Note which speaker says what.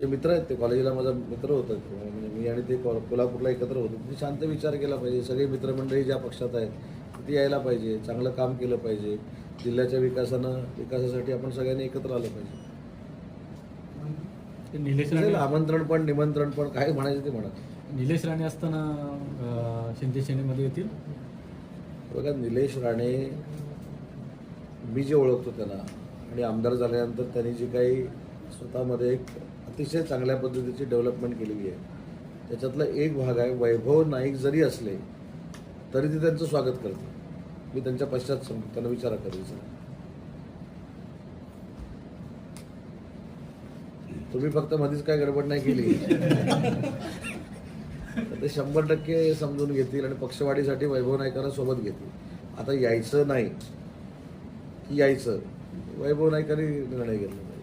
Speaker 1: ते मित्र आहेत ते कॉलेजला माझा मित्र होता म्हणजे मी आणि ते कोल्हापूरला एकत्र होतो. त्यांनी शांत विचार केला पाहिजे. सगळे मित्रमंडळी ज्या पक्षात आहेत ती यायला पाहिजे. चांगलं काम केलं पाहिजे. जिल्ह्याच्या विकासानं विकासासाठी आपण सगळ्यांनी एकत्र आलं पाहिजे. आमंत्रण पण निमंत्रण पण काय म्हणायचं ते म्हणा.
Speaker 2: निलेश राणे असताना शिंदे सेनेमध्ये येतील?
Speaker 1: बघा निलेश राणे मी जे ओळखतो त्यांना आणि आमदार झाल्यानंतर त्यांनी जी काही स्वतःमध्ये एक अतिशय चांगल्या पद्धतीची डेव्हलपमेंट केलेली आहे. त्याच्यातला एक भाग आहे वैभव नाईक जरी असले तरी ते त्यांचं स्वागत करते मी त्यांच्या पश्चात सांगतो त्यांना विचारा कधीचा तुम्ही फक्त मध्येच काय गडबड नाही केली. तर ते शंभर टक्के समजून घेतील आणि पक्षवाढीसाठी वैभव नाईकांना सोबत घेतील. आता यायचं नाही. की यायचं? वैभव नाईकांनी निर्णय घेतला नाही